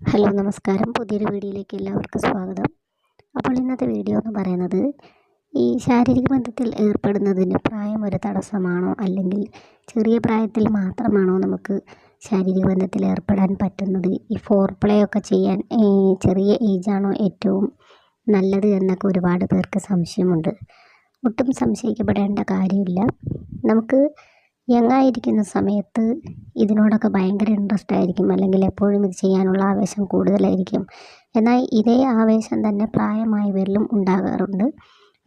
Hello നമസ്കാരം. പുതിയൊരു വീഡിയോയിലേക്ക് എല്ലാവർക്കും സ്വാഗതം. അപ്പോൾ ഇന്നത്തെ വീഡിയോ എന്ന് പറയുന്നത് ഈ ശാരീരിക ബന്ധത്തിൽ ഏർപ്പെടുന്നതിന് പ്രായം ഒരു തടസ്സമാണോ? അല്ലെങ്കിൽ ചെറിയ പ്രായത്തിൽ മാത്രമാണോ നമുക്ക് ശാരീരിക ബന്ധത്തിൽ ഏർപ്പെടാൻ പറ്റുന്നത്? ഈ ഫോർ പ്ലേ ഒക്കെ ചെയ്യാൻ ചെറിയ ഏജാണോ ഏറ്റവും നല്ലത് എന്നൊക്കെ ഒരുപാട് പേർക്ക് സംശയമുണ്ട്. ഒട്ടും സംശയിക്കപ്പെടേണ്ട കാര്യമില്ല. നമുക്ക് യങ്ങായിരിക്കുന്ന സമയത്ത് ഇതിനോടൊക്കെ ഭയങ്കര ഇൻട്രസ്റ്റ് ആയിരിക്കും. അല്ലെങ്കിൽ എപ്പോഴും ഇത് ചെയ്യാനുള്ള ആവേശം കൂടുതലായിരിക്കും. എന്നാൽ ഇതേ ആവേശം തന്നെ പ്രായമായവരിലും ഉണ്ടാകാറുണ്ട്.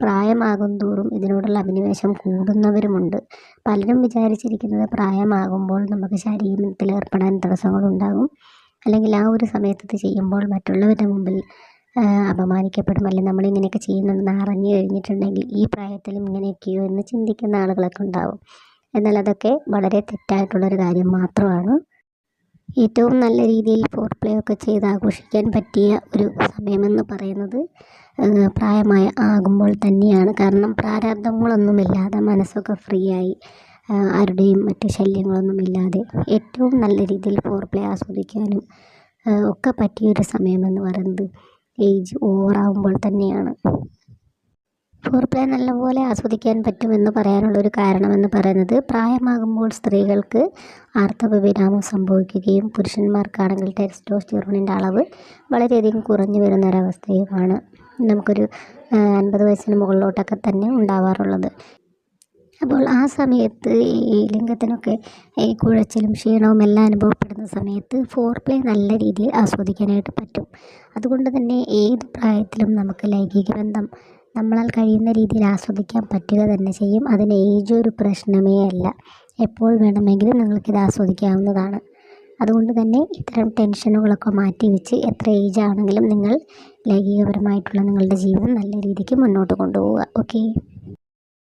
പ്രായമാകും തോറും ഇതിനോടുള്ള അഭിനിവേശം കൂടുന്നവരുമുണ്ട്. പലരും വിചാരിച്ചിരിക്കുന്നത് പ്രായമാകുമ്പോൾ നമുക്ക് ശരീരത്തിൽ ഏർപ്പെടാൻ തടസ്സങ്ങളുണ്ടാകും. അല്ലെങ്കിൽ ആ ഒരു സമയത്ത് ഇത് ചെയ്യുമ്പോൾ മറ്റുള്ളവരുടെ മുമ്പിൽ അപമാനിക്കപ്പെടും. അല്ലെങ്കിൽ നമ്മളിങ്ങനെയൊക്കെ ചെയ്യുന്നുണ്ടെന്ന് അറിഞ്ഞു കഴിഞ്ഞിട്ടുണ്ടെങ്കിൽ ഈ പ്രായത്തിലും ഇങ്ങനെയൊക്കെയോ എന്ന് ചിന്തിക്കുന്ന ആളുകളൊക്കെ ഉണ്ടാവും. എന്നാൽ അതൊക്കെ വളരെ തെറ്റായിട്ടുള്ളൊരു കാര്യം മാത്രമാണ്. ഏറ്റവും നല്ല രീതിയിൽ ഫോർ പ്ലേ ഒക്കെ ചെയ്ത് ആഘോഷിക്കാൻ പറ്റിയ ഒരു സമയമെന്ന് പറയുന്നത് പ്രായമായ ആകുമ്പോൾ തന്നെയാണ്. കാരണം പ്രാരാബ്ദങ്ങളൊന്നുമില്ലാതെ മനസ്സൊക്കെ ഫ്രീ ആയി ആരുടെയും മറ്റ് ശല്യങ്ങളൊന്നുമില്ലാതെ ഏറ്റവും നല്ല രീതിയിൽ ഫോർ പ്ലേ ആസ്വദിക്കാനും ഒക്കെ പറ്റിയൊരു സമയമെന്ന് പറയുന്നത് ഏജ് ഓവറാകുമ്പോൾ തന്നെയാണ്. ഫോർ പ്ലേ നല്ലപോലെ ആസ്വദിക്കാൻ പറ്റുമെന്ന് പറയാനുള്ളൊരു കാരണമെന്ന് പറയുന്നത് പ്രായമാകുമ്പോൾ സ്ത്രീകൾക്ക് ആർത്തവവിരാമം സംഭവിക്കുകയും പുരുഷന്മാർക്കാണെങ്കിൽ ടെസ്റ്റോസ്റ്റിറോണിന്റെ അളവ് വളരെയധികം കുറഞ്ഞു വരുന്ന വരുന്നൊരവസ്ഥയുമാണ് നമുക്കൊരു അൻപത് വയസ്സിന് മുകളിലോട്ടൊക്കെ തന്നെ ഉണ്ടാവാറുള്ളത്. അപ്പോൾ ആ സമയത്ത് ഈ ലിംഗത്തിനൊക്കെ ഈ കുഴച്ചിലും ക്ഷീണവും എല്ലാം അനുഭവപ്പെടുന്ന സമയത്ത് ഫോർ പ്ലേ നല്ല രീതിയിൽ ആസ്വദിക്കാനായിട്ട് പറ്റും. അതുകൊണ്ട് തന്നെ ഏത് പ്രായത്തിലും നമുക്ക് ലൈംഗിക ബന്ധം നമ്മളാൽ കഴിയുന്ന രീതിയിൽ ആസ്വദിക്കാൻ പറ്റുക തന്നെ ചെയ്യും. അതിന് ഏജ് ഒരു പ്രശ്നമേ അല്ല. എപ്പോൾ വേണമെങ്കിലും നിങ്ങൾക്കിത് ആസ്വദിക്കാവുന്നതാണ്. അതുകൊണ്ട് തന്നെ ഇത്തരം ടെൻഷനുകളൊക്കെ മാറ്റി വെച്ച് എത്ര ഏജ് ആണെങ്കിലും നിങ്ങൾ ലൈംഗികപരമായിട്ടുള്ള നിങ്ങളുടെ ജീവിതം നല്ല രീതിക്ക് മുന്നോട്ട് കൊണ്ടുപോവുക. ഓക്കേ?